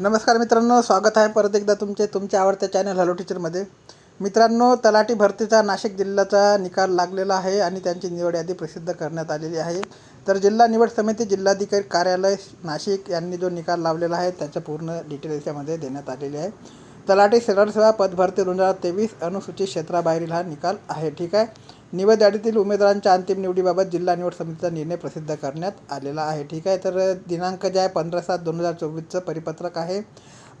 नमस्कार मित्रांनो स्वागत आहे परत एकदा तुमचे तुमच्या आवडत्या चॅनल हॅलो टीचरमध्ये मित्रांनो तलाठी भरतीचा नाशिक जिल्ह्याचा निकाल लागलेला आहे आणि त्यांची निवड यादी प्रसिद्ध करण्यात आलेली आहे. तर जिल्हा निवड समिती जिल्हाधिकारी कार्यालय नाशिक यांनी जो निकाल लावलेला आहे त्याचं पूर्ण डिटेल याच्यामध्ये देण्यात आलेली आहे. तलाठी सरळ सेवा पदभरती दोन हजार तेवीस अनुसूचित क्षेत्राबाहेरील हा निकाल आहे ठीक आहे? निवड यादीतील उमेदवारांच्या अंतिम निवडीबाबत जिल्हा निवड समितीचा निर्णय प्रसिद्ध करण्यात आलेला आहे. ठीक आहे तर दिनांक जे आहे पंधरा सात दोन हजार चोवीसचं परिपत्रक आहे.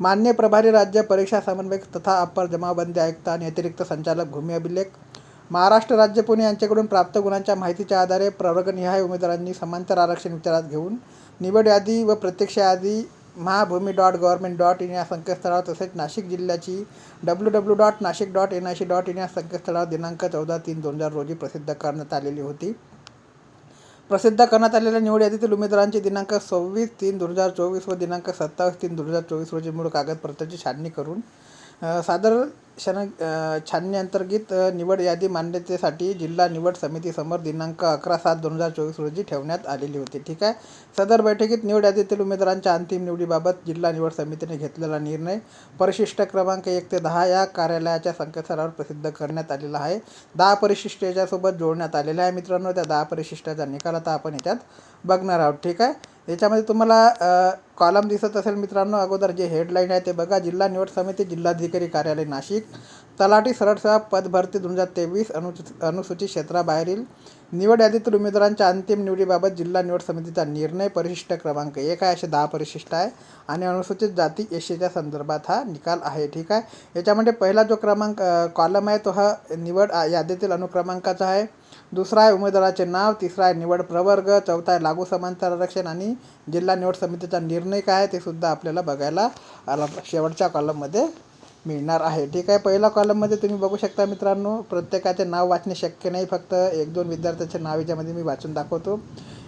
मान्य प्रभारी राज्य परीक्षा समन्वयक तथा अप्पर जमाबंदी आयुक्त आणि अतिरिक्त संचालक भूमी अभिलेख महाराष्ट्र राज्य पुणे यांच्याकडून प्राप्त गुणांच्या माहितीच्या आधारे प्रवर्गनिहाय उमेदवारांनी समांतर आरक्षण विचारात घेऊन निवड यादी व प्रत्यक्ष यादी Mahabhumi dot government dot in या संकेतस्थळावर तसेच नाशिक जिल्ह्याची W W dot Nashik dot N I C dot in या संकेतस्थळावर दिनांक चौदा तीन दोन हजार रोजी प्रसिद्ध करण्यात आलेली होती. प्रसिद्ध करण्यात आलेल्या निवड यादीतील उमेदवारांची दिनांक सव्वीस तीन दोन हजार चोवीस व दिनांक सत्तावीस तीन दोन हजार चोवीस रोजी मूळ कागदपत्राची छाननी करून सादर शन छाननी अंतर्गत निवड यादी मान्यतेसाठी जिल्हा निवड समितीसमोर दिनांक अकरा सात दोन हजार चोवीस रोजी ठेवण्यात आलेली होती. ठीक आहे? सदर बैठकीत निवड यादीतील उमेदवारांच्या अंतिम निवडीबाबत जिल्हा निवड समितीने घेतलेला निर्णय परिशिष्ट क्रमांक एक ते दहा या कार्यालयाच्या संकेतस्थळावर प्रसिद्ध करण्यात आलेला आहे. दहा परिशिष्ट याच्यासोबत जोडण्यात आलेले आहे मित्रांनो. त्या दहा परिशिष्टाचा निकाल आता आपण याच्यात बघणार आहोत. ठीक आहे? याच्यामध्ये तुम्हाला कॉलम दिसत असेल मित्रांनो अगोदर जे हेडलाईन आहे ते बघा. जिल्हा निवड समिती जिल्हाधिकारी कार्यालय नाशिक. तलाठी सरळ पदभरती दोन हजार तेवीस अनुसूचित अनुसूचित क्षेत्राबाहेरील निवड यादीतील उमेदवारांच्या अंतिम निवडीबाबत जिल्हा निवड समितीचा निर्णय परिशिष्ट क्रमांक एक आहे असे दहा परिशिष्ट आहे. आणि अनुसूचित जाती एसीच्या संदर्भात हा निकाल आहे ठीक आहे? याच्यामध्ये पहिला जो क्रमांक कॉलम आहे तो हा निवड यादीतील अनुक्रमांकाचा आहे. दुसरा आहे उमेदवाराचे नाव तिसरा आहे निवड प्रवर्ग चौथा आहे लागू समांतर आरक्षण आणि जिल्हा निवड समितीचा निर्णय काय आहे ते सुद्धा आपल्याला बघायला आला. शेवटच्या कॉलममध्ये मिळणार आहे. ठीक आहे पहिल्या कॉलममध्ये तुम्ही बघू शकता मित्रांनो प्रत्येकाचे नाव वाचणे शक्य नाही फक्त एक दोन विद्यार्थ्याचे नाव याच्यामध्ये मी वाचून दाखवतो.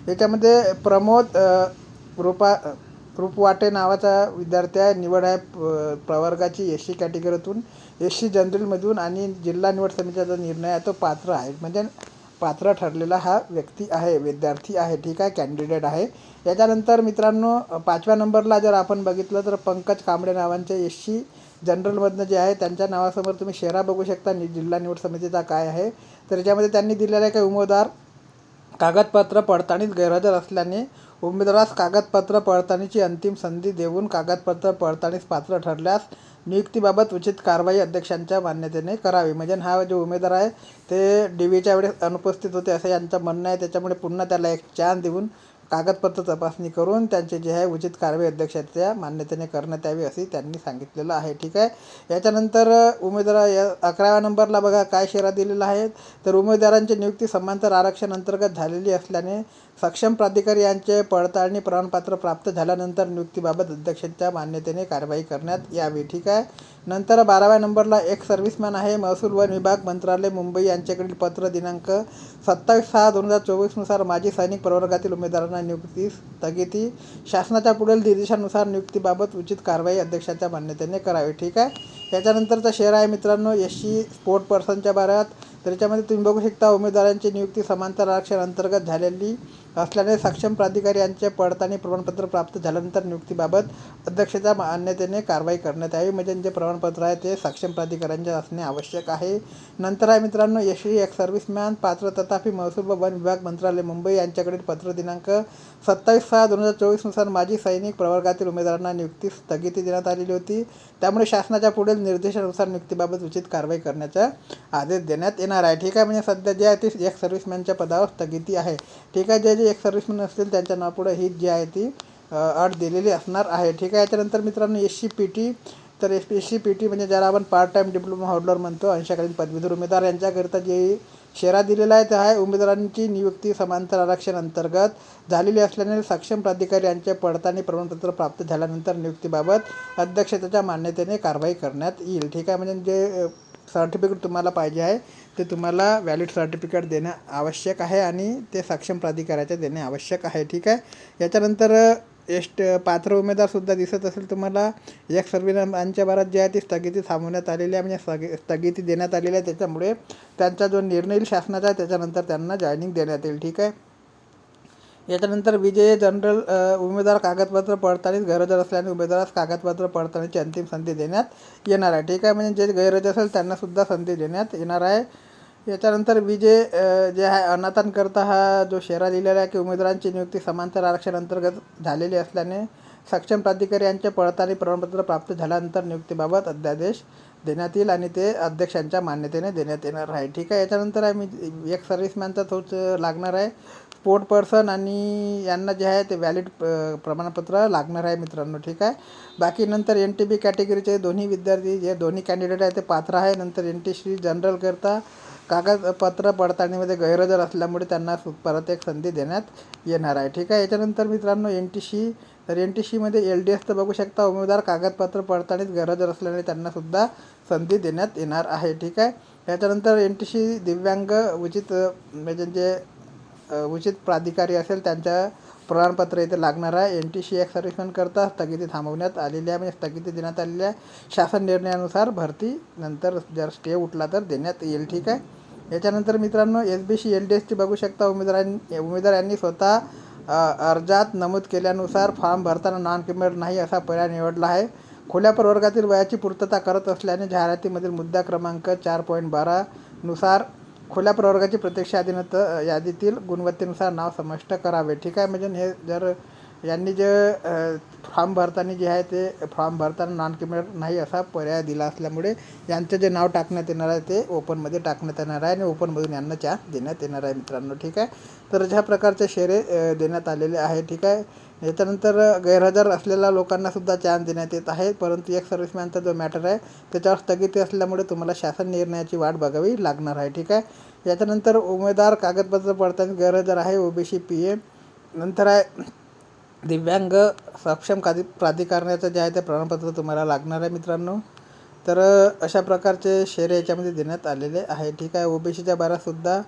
याच्यामध्ये प्रमोद रूपा रूपवाटे नावाचा विद्यार्थी आहे. निवड आहे प्रवर्गाची एस सी कॅटेगरीतून एस सी जनरलमधून आणि जिल्हा निवड समितीचा जो निर्णय आहे तो पात्र आहे. म्हणजे पात्र ठरलेला हा व्यक्ती आहे विद्यार्थी आहे ठीक आहे कॅन्डिडेट आहे. याच्यानंतर मित्रांनो पाचव्या नंबरला जर आपण बघितलं तर पंकज कांबळे नावांचे एस सी जनरलमधनं जे आहे त्यांच्या नावासमोर तुम्ही शेरा बघू शकता नि जिल्हा निवड समितीचा काय आहे. तर याच्यामध्ये त्यांनी दिलेले काही उमेदवार कागदपत्र पडताळणीत गैरहजर असल्याने उमेदवारास कागदपत्र पडताळणीची अंतिम संधी देऊन कागदपत्र पडताळणीस पात्र ठरल्यास नियुक्तीबाबत उचित कारवाई अध्यक्षांच्या मान्यतेने करावी. म्हणजे हा जो उमेदवार आहे ते डी व्हीच्या वेळेस अनुपस्थित होते असं यांचं म्हणणं आहे. त्याच्यामुळे पुन्हा त्याला एक चान्स देऊन कागदपत्र तपासणी करून त्यांचे जे आहे उचित कारवाई अध्यक्षाच्या मान्यतेने करण्यात यावी असे त्यांनी सांगितलेलं आहे. ठीक आहे? याच्यानंतर उमेदवार या अकराव्या नंबरला बघा काय शेरा दिलेला आहे. तर उमेदवारांची नियुक्ती समांतर आरक्षण अंतर्गत झालेली असल्याने सक्षम प्राधिकारी यांचे पडताळणी प्रमाणपत्र प्राप्त झाल्यानंतर नियुक्तीबाबत अध्यक्षांच्या मान्यतेने कारवाई करण्यात यावी. ठीक आहे? नंतर बाराव्या नंबरला एक सर्व्हिसमॅन आहे महसूल वन विभाग मंत्रालय मुंबई. यांच्याकडील पत्र दिनांक सत्तावीस सहा दोन हजार चोवीसनुसार माजी सैनिक प्रवर्गातील उमेदवारांना नियुक्ती स्थगिती. शासनाच्या पुढील निर्देशानुसार नियुक्तीबाबत उचित कारवाई अध्यक्षाच्या मान्यतेने करावी. ठीक आहे? त्याच्यानंतरचा शेअर आहे मित्रांनो एस सी स्पोर्ट पर्सनच्या बारात त्याच्यामध्ये तुम्ही बघू शकता उमेदवारांची नियुक्ती समांतर आरक्षण अंतर्गत झालेली असल्याने सक्षम प्राधिकारी यांचे पडताळणी प्रमाणपत्र प्राप्त झाल्यानंतर नियुक्तीबाबत अध्यक्षाच्या मान्यतेने कारवाई करण्यात यावी. म्हणजे जे प्रमाणपत्र आहे ते सक्षम प्राधिकाऱ्यांचे असणे आवश्यक आहे. नंतर आहे मित्रांनो यशवी एक सर्व्हिसमॅन पात्र तथापि महसूल व वन विभाग मंत्रालय मुंबई यांच्याकडील पत्र दिनांक सत्तावीस सहा दोन हजार चोवीसनुसार माजी सैनिक प्रवर्गातील उमेदवारांना नियुक्ती स्थगिती देण्यात आलेली होती. त्यामुळे शासनाच्या पुढील निर्देशानुसार नियुक्तीबाबत उचित कारवाई करण्याचा आदेश देण्यात येणार आहे. ठीक आहे म्हणजे सध्या जे आहे ते एक सर्व्हिसमॅनच्या पदावर स्थगिती आहे. ठीक आहे जे जे एक सर्व्हिसमॅन असतील त्यांच्या नावापुढं ही जी आहे ती अट दिलेली असणार आहे. ठीक आहे? याच्यानंतर मित्रांनो एस सी पी टी तर S P S C P T म्हणजे ज्याला आपण पार्ट टाईम डिप्लोमा होल्डर म्हणतो अंशकालीन पदवीधर उमेदवार. यांच्याकरिता जे शेरा दिलेला आहे ते आहे उमेदवारांची नियुक्ती समांतर आरक्षण अंतर्गत झालेली असल्याने सक्षम प्राधिकारी यांचे पडताळणी प्रमाणपत्र प्राप्त झाल्यानंतर नियुक्तीबाबत अध्यक्षतेच्या मान्यतेने कारवाई करण्यात येईल. ठीक आहे? म्हणजे जे सर्टिफिकेट तुम्हाला पाहिजे आहे ते तुम्हाला व्हॅलिड सर्टिफिकेट देणं आवश्यक आहे आणि ते सक्षम प्राधिकाऱ्याचे देणे आवश्यक आहे ठीक आहे? याच्यानंतर एस्ट पात्र उमेदवारसुद्धा दिसत असेल तुम्हाला. एक सर्विनांच्या बारात जे आहे ती स्थगिती थांबवण्यात आलेली आहे. म्हणजे स्थगि स्थगिती देण्यात आलेली आहे. त्याच्यामुळे त्यांचा जो निर्णय शासनाचा आहे त्याच्यानंतर त्यांना जॉईनिंग देण्यात येईल ठीक आहे? याच्यानंतर विजय जनरल उमेदवार कागदपत्र पडताळणीत गैरहजर असल्याने उमेदवारास कागदपत्र पडताळणीची अंतिम संधी देण्यात येणार आहे. ठीक आहे म्हणजे जे गैरहजर असेल त्यांनासुद्धा संधी देण्यात येणार आहे. याच्यानंतर विजय जे आहे अनाथांकरता हा जो शेरा दिलेला आहे की उमेदवारांची नियुक्ती समांतर आरक्षण अंतर्गत झालेली असल्याने सक्षम प्राधिकारी यांचे पडताळणी प्रमाणपत्र प्राप्त झाल्यानंतर नियुक्तीबाबत अध्यादेश देण्यात येईल आणि ते अध्यक्षांच्या मान्यतेने देण्यात येणार आहे. ठीक आहे याच्यानंतर आहे मी एक सर्व्हिसमॅनचा तोच लागणार आहे. स्पोर्ट पर्सन आणि यांना जे आहे ते व्हॅलिड प्रमाणपत्र लागणार आहे मित्रांनो. ठीक आहे? बाकी नंतर एन टी बी कॅटेगरीचे दोन्ही विद्यार्थी जे दोन्ही कॅन्डिडेट आहे ते पात्र आहे. नंतर एन टी सी जनरल करता कागदपत्र पडताळणीमध्ये गैरहजर असल्यामुळे त्यांना परत एक संधी देण्यात येणार आहे. ठीक आहे? याच्यानंतर मित्रांनो एन टी सी तर एन टी सीमध्ये एल डी एस तर बघू शकता उमेदवार कागदपत्र पडताळणीत गरज असल्याने त्यांनासुद्धा संधी देण्यात येणार आहे. ठीक आहे? याच्यानंतर एन टी सी दिव्यांग उचित म्हणजे जे उचित प्राधिकारी असेल त्यांच्या प्रमाणपत्र इथे लागणार आहे. N T C ex serviceman करता स्थगिती थांबवण्यात आलेली आहे म्हणजे स्थगिती देण्यात आलेली आहे. शासन निर्णयानुसार भरती नंतर जर स्टे उठला तर देण्यात येईल. ठीक आहे? याच्यानंतर मित्रांनो S B C L D एसची बघू शकता उमेदवारांनी उमेदवार यांनी स्वतः अर्जात नमूद केल्यानुसार फॉर्म भरताना नॉन क्रिमिनल नाही असा पर्याय निवडला आहे. खुल्या प्रवर्गातील वयाची पूर्तता करत असल्याने जाहिरातीमधील मुद्दा क्रमांक चार पॉईंट बारानुसार खुल्या प्रवर्गाची प्रत्यक्ष यादीनंतर यादीतील गुणवत्तेनुसार नाव समाविष्ट करावे. ठीक आहे म्हणजे हे जर यांनी जे फॉर्म भरताना जे आहे ते फॉर्म भरताना नॉन क्रिमिनल नाही असा पर्याय दिला असल्यामुळे यांचं जे नाव टाकण्यात येणार आहे ते ओपनमध्ये टाकण्यात येणार आहे आणि ओपनमधून यांना चान्स देण्यात येणार आहे मित्रांनो ठीक आहे? तर अशा प्रकारचे शेरे देण्यात आलेले आहे ठीक आहे? याच्यानंतर गैरहजर असलेल्या लोकांनासुद्धा चान्स देण्यात येत आहे परंतु एक सर्व्हिसमॅनचा जो मॅटर आहे त्याच्यावर स्थगिती असल्यामुळे तुम्हाला शासन निर्णयाची वाट बघावी लागणार आहे ठीक आहे? याच्यानंतर उमेदवार कागदपत्र पडताना गैरहजर आहे ओबीसी पी ए नंतर आहे दिव्यांग सक्षम कादी प्राधिकरणाचं जे आहे ते प्रमाणपत्र तुम्हाला लागणार आहे मित्रांनो. तर अशा प्रकारचे शेरे याच्यामध्ये देण्यात आलेले आहे. ठीक आहे ओबीसीच्या बारातसुद्धा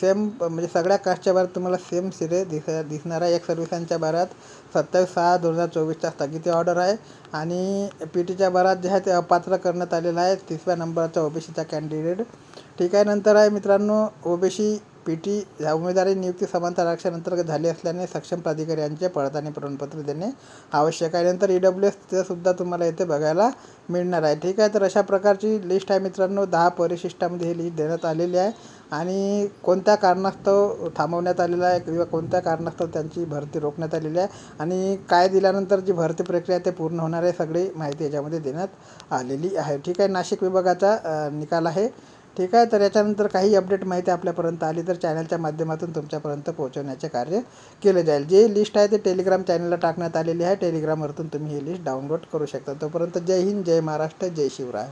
सेम म्हणजे सगळ्या कास्टच्या बारात तुम्हाला सेम शिरे दिस दिसणार आहे. एक सर्व्हिसांच्या बारात सत्तावीस सहा दोन हजार चोवीसचा स्थगिती ऑर्डर आहे आणि पी टीच्या बारात जे आहे ते अपात्र करण्यात आलेलं आहे. तिसऱ्या नंबरचा ओबीसीचा कॅन्डिडेट ठीक आहे नंतर आहे मित्रांनो ओबीसी पी टी या उमेदवारी नियुक्ती समांतर आरक्षणांतर्गत झाली असल्याने सक्षम प्राधिकारी यांचे पडताळणी प्रमाणपत्र देणे आवश्यक आहे. नंतर ई डब्ल्यू एस तुम्हाला इथे बघायला मिळणार आहे. ठीक आहे तर अशा प्रकारची लिस्ट आहे मित्रांनो. दहा परिशिष्टामध्ये ही लिस्ट देण्यात आलेली आहे आणि कोणत्या कारणास्तव थांबवण्यात आलेला आहे किंवा कोणत्या कारणास्तव त्यांची भरती रोखण्यात आलेली आहे आणि काय दिल्यानंतर जी भरती प्रक्रिया ते पूर्ण होणार आहे सगळी माहिती याच्यामध्ये देण्यात आलेली आहे. ठीक आहे नाशिक विभागाचा निकाल आहे. ठीक आहे? तर याच्यानंतर काही अपडेट माहिती आपल्यापर्यंत आली तर चॅनलच्या माध्यमातून तुमच्यापर्यंत पोहोचवण्याचे कार्य केले जाईल. जे लिस्ट आहे ते टेलिग्राम चॅनलला टाकण्यात आलेली आहे. टेलिग्रामवरतून तुम्ही ही लिस्ट डाउनलोड करू शकता. तोपर्यंत जय हिंद जय महाराष्ट्र जय शिवराय.